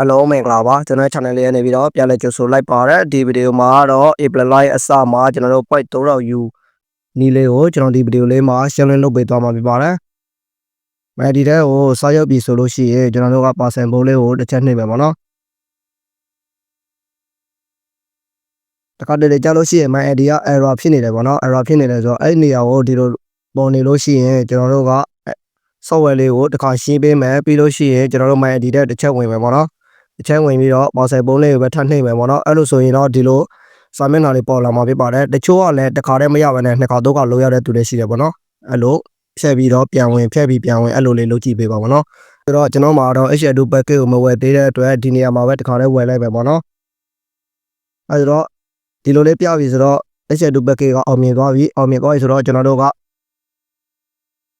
Hello မင်္ဂလာပါကျွန်တော် channel လေးရနေပြီးတော့ပြန်လည်ကြိုဆိုလိုက်ပါရဒီဗီဒီယိုမှာတော့ April Live အစမှာကျွန်တော်တို့ point 3000 U နီးလေးကိုကျွန်တော်ဒီဗီဒီယိုလေးမှာရှင်းလင်းလုပ်ပေးသွားမှာဖြစ်ပါတယ်။အဲဒီတဲ့ကိုစာရုပ်ပြီဆိုလို့ရှိရင်ကျွန်တော်တို့က parcel ဘိုးလေးကိုတစ်ချက်နှိပ်မယ်ပေါ့နော်။တခါတလေကြာလို့ရှိရင် my ID က error ဖြစ်နေတယ်ပေါ့နော် error ဖြစ်နေတယ်ဆိုတော့အဲ့ဒီနေရာကိုဒီလိုပေါ်နေလို့ရှိရင်ကျွန်တော်တို့က software လေးကိုတစ်ခါရှင်းပေးမယ်ပြီးလို့ရှိရင်ကျွန်တော်တို့ my ID တဲ့တစ်ချက်ဝင်မယ်ပေါ့နော်။ တစ်ချက်ဝင်ပြီးတော့ parcel ပုံးလေးကိုပဲထပ်နှိပ်မယ်ပေါ့နော်။အဲ့လိုဆိုရင်တော့ဒီလိုစာမျက်နှာလေးပေါ်လာမှာဖြစ်ပါတယ်။တချို့ကလည်းတစ်ခါတည်းမရဘဲနဲ့နှစ်ခါသုံးခါလိုရတဲ့သူတွေရှိတယ်ပေါ့နော်။အဲ့လိုဖြည့်ပြီးတော့ပြန်ဝင်ဖြည့်ပြီးပြန်ဝင်အဲ့လိုလေးလုပ်ကြည့်ပေးပါပေါ့နော်။ဆိုတော့ကျွန်တော်မှာတော့ HL2 package ကိုမဝယ်သေးတဲ့အတွက်ဒီနေရာမှာပဲတစ်ခါတည်းဝယ်လိုက်မယ်ပေါ့နော်။အဲ့တော့ဒီလိုလေးပြပြီဆိုတော့ HL2 package ကအောင်မြင်သွားပြီအောင်မြင်သွားပြီဆိုတော့ကျွန်တော်တို့က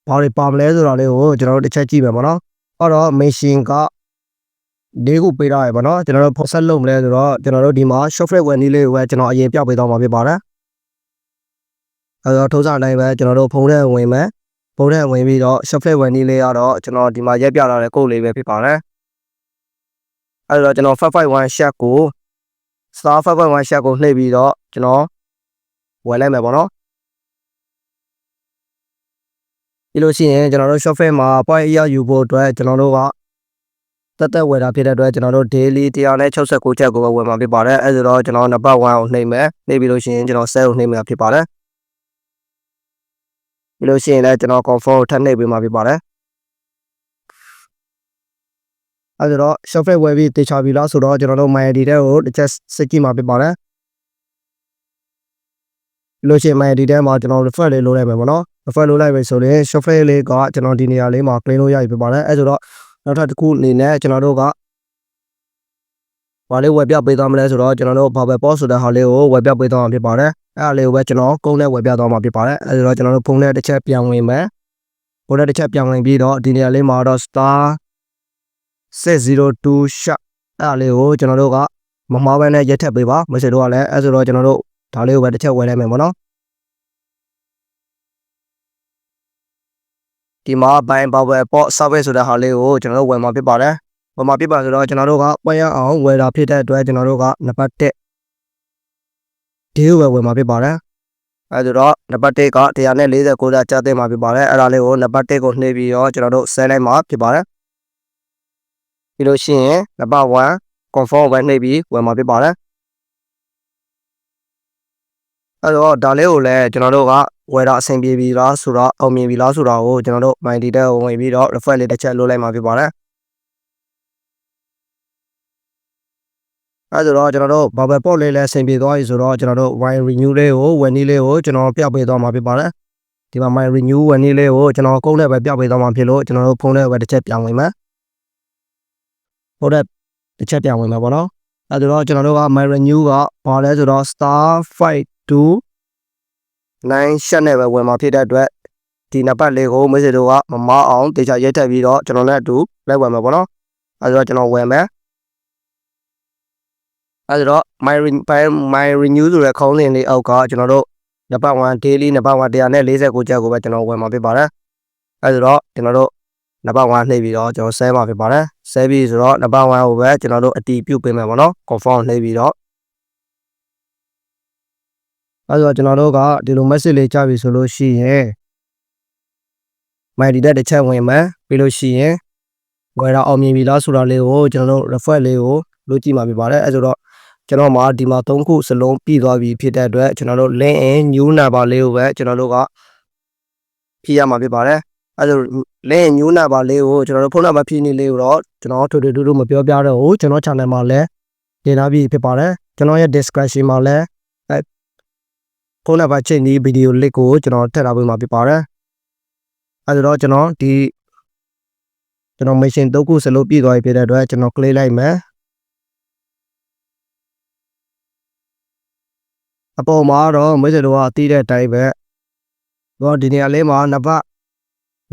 ဘာတွေပါမလဲဆိုတာလေးကိုကျွန်တော်တို့တစ်ချက်ကြည့်မယ်ပေါ့နော်။အဲ့တော့ machine က ၄ခုပေးထားရပါတော့ကျွန်တော်တို့ဆက်လုပ်မလဲဆိုတော့ကျွန်တော်တို့ဒီမှာ software ဝင်နည်းလေးကိုပဲကျွန်တော်အရင်ပြပေးသွားမှာဖြစ်ပါတယ်အဲတော့ထိုးစားတိုင်းပဲကျွန်တော်တို့ဖုန်းထဲဝင်မယ်ဖုန်းထဲဝင်ပြီးတော့ software ဝင်နည်းလေးကတော့ကျွန်တော်ဒီမှာရက်ပြလာတဲ့ code လေးပဲဖြစ်ပါတယ်အဲတော့ကျွန်တော်551 share ကို star 551 share ကိုနှိပ်ပြီးတော့ကျွန်တော်ဝယ်လိုက်မယ်ပေါ့နော်ဒီလိုရှိရင်ကျွန်တော်တို့ software မှာ point အရောက်ယူဖို့အတွက်ကျွန်တော်တို့က တက်တက်ဝယ်တာဖြစ်တဲ့အတွက်ကျွန်တော်တို့ daily 169ချက်ကိုပဲဝယ်မှာဖြစ်ပါတယ်အဲဆိုတော့ကျွန်တော်နံပါတ်1ကိုနှိပ်မယ်နှိပ်ပြီးလို့ရှိရင်ကျွန်တော် sell ကိုနှိပ်မှာဖြစ်ပါတယ်ပြီးလို့ရှိရင်လည်းကျွန်တော် confirm ကိုထပ်နှိပ်ပေးမှာဖြစ်ပါတယ်အဲဆိုတော့ software ဝယ်ပြီးတေချာပြီလားဆိုတော့ကျွန်တော်တို့ my ID တဲ့ကိုတစ်ချက်စစ်ကြည့်မှာဖြစ်ပါတယ်ပြီးလို့ရှိရင် my ID တဲ့မှာကျွန်တော် refer လေးလုပ်လိုက်မယ်ပေါ့နော် refer လုပ်လိုက်ပြီဆိုရင် software လေးကကျွန်တော်ဒီနေရာလေးမှာ claim လို့ရပြီဖြစ်ပါတယ်အဲဆိုတော့ နောက်ထပ်တစ်ခုအနေနဲ့ကျွန်တော်တို့ကဘာလေးဝယ်ပြပေးသွားမလဲဆိုတော့ကျွန်တော်တို့ Bubble Post ဆိုတဲ့ဟာလေးကိုဝယ်ပြပေးသွားမှာဖြစ်ပါတယ်အဲအားလေးကိုပဲကျွန်တော်ကုန်းနဲ့ဝယ်ပြသွားမှာဖြစ်ပါတယ်အဲဆိုတော့ကျွန်တော်တို့ဖုန်းနဲ့တစ်ချက်ပြန်ဝင်မယ်ဖုန်းနဲ့တစ်ချက်ပြန်ဝင်ပြီးတော့ဒီနေရာလေးမှာတော့ star 602 shop အဲအားလေးကိုကျွန်တော်တို့ကမမှားဘဲနဲ့ရက်ထက်ပေးပါမရှိတော့လည်းအဲဆိုတော့ကျွန်တော်တို့ဒါလေးကိုပဲတစ်ချက်ဝယ်လိုက်မယ်ပေါ့နော် ဒီမှာ buy power port service ဆိုတဲ့ဟာလေးကိုကျွန်တော်တို့ဝယ်မှာဖြစ်ပါတယ်ဝယ်မှာဖြစ်ပါဆိုတော့ကျွန်တော်တို့ကပွဲရအောင်ဝယ်တာဖြစ်တဲ့အတွက်ကျွန်တော်တို့ကနံပါတ်1ဒီကိုပဲဝယ်မှာဖြစ်ပါတယ်အဲဒါတော့နံပါတ်1က149ကျားသိမ်းမှာဖြစ်ပါတယ်အဲ့ဒါလေးကိုနံပါတ်1ကိုနှိပ်ပြီးတော့ကျွန်တော်တို့ဆဲလိုက်မှာဖြစ်ပါတယ်ပြီးလို့ရှိရင်နံပါတ်1 confirm ပဲနှိပ်ပြီးဝယ်မှာဖြစ်ပါတယ် အဲ့တော့ဒါလေးကိုလည်းကျွန်တော်တို့ကဝယ်တာအဆင်ပြေပြီလားဆိုတော့အောင်မြင်ပြီလားဆိုတာကိုကျွန်တော်တို့ my data ကိုဝင်ပြီးတော့ refer လေးတစ်ချက်လုပ်လိုက်မှာဖြစ်ပါတယ်အဲဆိုတော့ကျွန်တော်တို့ bubble port လေးလည်းအဆင်ပြေသွားပြီဆိုတော့ကျွန်တော်တို့ wine renew လေးကိုဝယ်နည်းလေးကိုကျွန်တော်ပြပေးသွားမှာဖြစ်ပါတယ်ဒီမှာ my renew ဝယ်နည်းလေးကိုကျွန်တော်ကုန်းနဲ့ပဲပြပေးသွားမှာဖြစ်လို့ကျွန်တော်တို့ဖုန်းနဲ့ပဲတစ်ချက်ပြန်ဝင်မယ်ဟုတ်တဲ့တစ်ချက်ပြန်ဝင်မှာပေါ့နော်အဲဆိုတော့ကျွန်တော်တို့က my renew ကဘာလဲဆိုတော့ star 52 9 shot နဲ့ပဲဝင်မှာဖြစ်တဲ့အတွက်ဒီနံပါတ်လေးကိုမိတ်ဆွေတို့ကမမအောင်တေချာရိုက်ထပ်ပြီးတော့ကျွန်တော်နဲ့အတူလိုက်ဝင်မှာပေါ့နော်အဲဆိုတော့ကျွန်တော်ဝင်မယ်အဲဆိုတော့ my my renew ဆိုတဲ့ခေါင်းစဉ်လေးအောက်ကကျွန်တော်တို့နံပါတ်1 daily နံပါတ်1 149ချက်ကိုပဲကျွန်တော်ဝင်မှာဖြစ်ပါတယ်အဲဆိုတော့ကျွန်တော်တို့နံပါတ်1နှိပ်ပြီးတော့ကျွန်တော်ဆဲမှာဖြစ်ပါတယ်ဆဲပြီးဆိုတော့နံပါတ်1ကိုပဲကျွန်တော်တို့အတီးပြုတ်ပေးမယ်ပေါ့နော် confirm နှိပ်ပြီးတော့ အဲဆိုတော့ကျွန်တော်တို့ကဒီလို message လေးကြားပြီဆိုလို့ရှိရင် my data တစ်ချက်ဝင်မယ်ပြီးလို့ရှိရင်ဝယ်တာအောင်မြင်ပြီလားဆိုတာလေးကိုကျွန်တော်တို့ refer လေးကိုလုပ်ကြည့်မှာဖြစ်ပါတယ်အဲဆိုတော့ကျွန်တော်မှာဒီမှာ၃ခုစလုံးပြီးသွားပြီဖြစ်တဲ့အတွက်ကျွန်တော်တို့ link in new number လေးကိုပဲကျွန်တော်တို့ကဖြည့်ရမှာဖြစ်ပါတယ်အဲဆို link in new number လေးကိုကျွန်တော်တို့ဖုန်းနံပါတ်ဖြည့်နေလေးကိုတော့ကျွန်တော်ထွေထွေတူတူမပြောပြတော့ဘူးကျွန်တော် channel မှာလည်းတင်ထားပြီးဖြစ်ပါတယ်ကျွန်တော်ရဲ့ description မှာလည်းအဲ ဖုန်းနံပါတ်ချိန်ဒီဗီဒီယို link ကိုကျွန်တော်ထည့်ထားပေးမှာဖြစ်ပါတယ်အဲဆိုတော့ကျွန်တော်ဒီကျွန်တော် mission ၃ခုစလုံးပြည့်သွားပြီဖြစ်တဲ့အတွက်ကျွန်တော် click လိုက်မယ်အပေါ်မှာတော့မိတ်ဆွေတို့ကအတီးတဲ့အတိုင်းပဲတော့ဒီနေရာလေးမှာနံပါတ်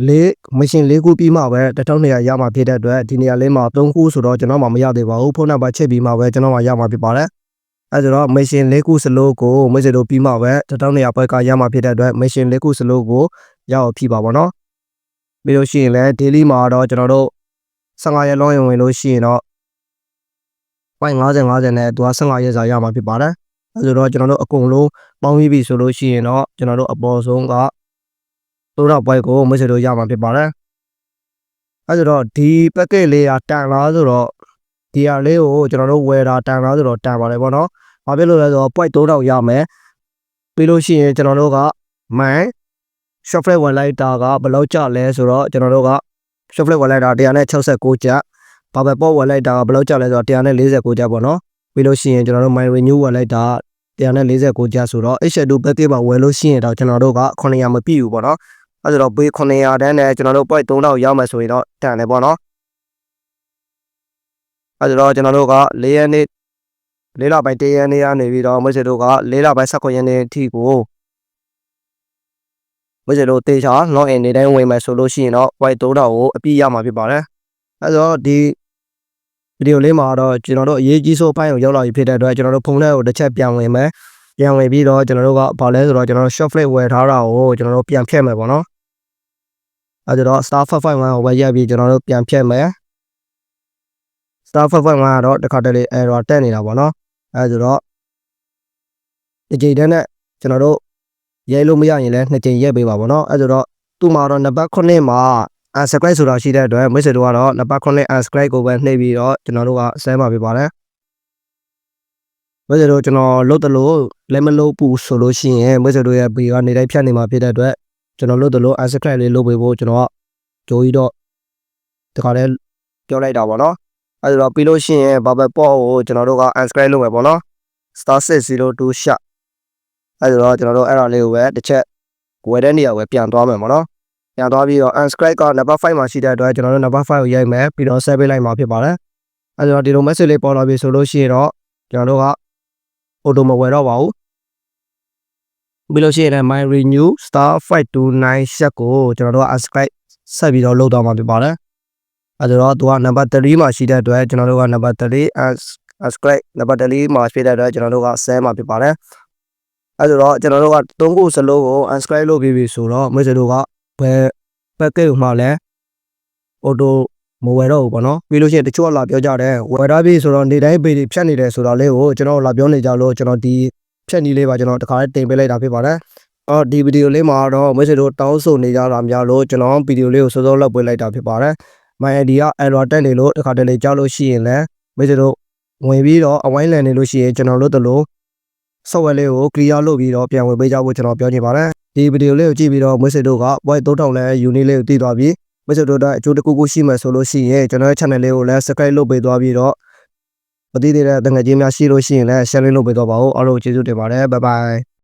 လေးမရှင်လေးခုပြီးမှပဲ1200ရမှာဖြစ်တဲ့အတွက်ဒီနေရာလေးမှာ3ခုဆိုတော့ကျွန်တော်မှမရသေးပါဘူးဖုန်းနံပါတ်ချက်ပြီးမှပဲကျွန်တော်မှရမှာဖြစ်ပါတယ် အဲဆိုတော့ mission လေးခုစလုံးကိုမိတ်ဆွေတို့ပြီးမှပဲ1200ဘက်ကရမှာဖြစ်တဲ့အတွက် mission လေးခုစလုံးကိုရအောင်ဖြည့်ပါပါတော့ပြီးလို့ရှိရင်လည်း daily မှာတော့ကျွန်တော်တို့15ရက်လုံးရင်ဝင်လို့ရှိရင်တော့ point 50 50နဲ့သူက15ရက်စာရမှာဖြစ်ပါတယ်အဲဆိုတော့ကျွန်တော်တို့အကုန်လုံးပေါင်းပြီးပြီဆိုလို့ရှိရင်တော့ကျွန်တော်တို့အပေါ်ဆုံးက3000 point ကိုမိတ်ဆွေတို့ရမှာဖြစ်ပါတယ်အဲဆိုတော့ဒီ package လေးကတန်လားဆိုတော့ဒီဟာလေးကိုကျွန်တော်တို့ဝယ်တာတန်လားဆိုတော့တန်ပါတယ်ပေါ့နော်။ ဘာဖြစ်လို့လဲဆိုတော့ point 3000ရမယ်။ပြီးလို့ရှိရင်ကျွန်တော်တို့က man shuffle ဝင်လိုက်တာကဘယ်လောက်ကျလဲဆိုတော့ကျွန်တော်တို့က shuffle ဝင်လိုက်တာ169ကျပ်ဘာပဲပေါ့ဝင်လိုက်တာကဘယ်လောက်ကျလဲဆိုတော့149ကျပ်ပေါ့နော်။ပြီးလို့ရှိရင်ကျွန်တော်တို့ my renew ဝင်လိုက်တာ149ကျပ်ဆိုတော့ H2 package မှာဝယ်လို့ရှိရင်တော့ကျွန်တော်တို့က900မပြည့်ဘူးပေါ့နော်။အဲဆိုတော့ဘေး900တန်းနဲ့ကျွန်တော်တို့ point 3000ရောက်မယ်ဆိုရင်တော့တန်တယ်ပေါ့နော်အဲဆိုတော့ကျွန်တော်တို့က၄ရက်နေ့ ၄လပိုင်း၁ရက်နေ့ကနေပြီးတော့မွေးစတို့က၄လပိုင်း၁၉ရက်နေ့အထိကိုမွေးစတို့တေချာ log in နေတိုင်းဝင်မယ်ဆိုလို့ရှိရင်တော့ point 3000ကိုအပြည့်ရမှာဖြစ်ပါတယ်အဲဆိုတော့ဒီဗီဒီယိုလေးမှာတော့ကျွန်တော်တို့အရေးကြီးဆုံးပိုင်းကိုရောက်လာပြီဖြစ်တဲ့အတွက်ကျွန်တော်တို့ဖုန်းထဲကိုတစ်ချက်ပြန်ဝင်မယ်ပြန်ဝင်ပြီးတော့ကျွန်တော်တို့ကဘာလဲဆိုတော့ကျွန်တော်တို့ short flip ဝယ်ထားတာကိုကျွန်တော်တို့ပြန်ဖြတ်မယ်ပေါ့နော်အဲဒါတော့ star 551ကိုပဲရက်ပြီးကျွန်တော်တို့ပြန်ဖြတ်မယ် star 551ကတော့တစ်ခါတလေ error တက်နေတာပေါ့နော် အဲဆိုတော့ဒီကြိမ်တန်းနဲ့ကျွန်တော်တို့ရဲလို့မရရင်လည်းနှစ်ကြိမ်ရက်ပေးပါပေါ့နော်အဲဆိုတော့သူ့မှာတော့နံပါတ်9မှာ unsubscribe ဆိုတာရှိတဲ့အတွက်မိတ်ဆွေတို့ကတော့နံပါတ်9 unsubscribe ကိုပဲနှိပ်ပြီးတော့ကျွန်တော်တို့ကဆဲမှာပြပါတယ်မိတ်ဆွေတို့ကျွန်တော်လုတ်တယ်လို့လည်းမလုတ်ဘူးဆိုလို့ရှိရင်မိတ်ဆွေတို့ရဲ့ page ကနေတိုင်းဖြတ်နေမှာဖြစ်တဲ့အတွက်ကျွန်တော်လုတ်တယ်လို့ unsubscribe လေးလုပ်ပေးဖို့ကျွန်တော်ကကြိုးကြီးတော့ဒီခါလေးပြောလိုက်တာပေါ့နော် အဲဒါတော့ပြီးလို့ရှိရင်ဘာပဲပေါ့ကိုကျွန်တော်တို့က unsubscribe လုပ်မယ်ပေါ့နော် star 602 shot အဲဒါတော့ကျွန်တော်တို့အဲ့ဒါလေးကိုပဲတစ်ချက်ဝယ်တဲ့နေရာကိုပြန်သွားမယ်ပေါ့နော်ပြန်သွားပြီးတော့ unsubscribe က number 5မှာရှိတဲ့အတွက်ကျွန်တော်တို့ number 5ကိုရိုက်မယ်ပြီးတော့ save ပေးလိုက်မှာဖြစ်ပါတယ်အဲဒါတော့ဒီလို message လေးပေါ်လာပြီဆိုလို့ရှိရင်တော့ကျွန်တော်တို့က auto မဝယ်တော့ပါဘူးပြီးလို့ရှိရင်လည်း my renew star 529 shot ကိုကျွန်တော်တို့က unsubscribe ဆက်ပြီးတော့လုပ်တော့မှာဖြစ်ပါတယ် အဲဒါတော့သူက number 3မှာရှိတဲ့အတွက်ကျွန်တော်တို့က number 3 unsubscribe number 3မှာဖြစ်တဲ့အတွက်ကျွန်တော်တို့က save မှာဖြစ်ပါတယ်အဲဆိုတော့ကျွန်တော်တို့ကသုံးခုစလုံးကို unsubscribe လုပ်ပြီးပြီဆိုတော့မိတ်ဆွေတို့ကဘယ် package ကိုမှလည်း auto မဝယ်တော့ဘူးပေါ့နော်ပြီးလို့ရှိရင်တချို့ကလာပြောကြတယ်ဝယ်ထားပြီဆိုတော့နေတိုင်းပေတွေဖြတ်နေတယ်ဆိုတာလေးကိုကျွန်တော်လာပြောနေကြလို့ကျွန်တော်ဒီဖြတ်နည်းလေးပါကျွန်တော်တခါလေးတင်ပေးလိုက်တာဖြစ်ပါတယ်အော်ဒီဗီဒီယိုလေးမှာတော့မိတ်ဆွေတို့တောင်းဆိုနေကြတာများလို့ကျွန်တော်ဗီဒီယိုလေးကိုစောစောလောက်ပေးလိုက်တာဖြစ်ပါတယ် my ID က error တက်နေလို့တခါတလေကြောက်လို့ရှိရင်လည်းမိတ်ဆွေတို့ဝင်ပြီးတော့အဝိုင်းလန်နေလို့ရှိရင်ကျွန်တော်တို့တို့လို့ software လေးကို clear လုပ်ပြီးတော့ပြန်ဝင်ပေးကြဖို့ကျွန်တော်ပြောချင်ပါတယ်ဒီဗီဒီယိုလေးကိုကြည့်ပြီးတော့မိတ်ဆွေတို့က point 3000လဲ unit လေးကိုတည်သွားပြီးမိတ်ဆွေတို့တော့အကျိုးတစ်ခုခုရှိမှဆိုလို့ရှိရင်ကျွန်တော်ရဲ့ channel လေးကိုလည်း subscribe လုပ်ပေးသွားပြီးတော့မသိသေးတဲ့တငယ်ချင်းများရှိလို့ရှိရင်လည်း share လုပ်ပေးသွားပါဦးအားလုံးကျေးဇူးတင်ပါတယ် bye bye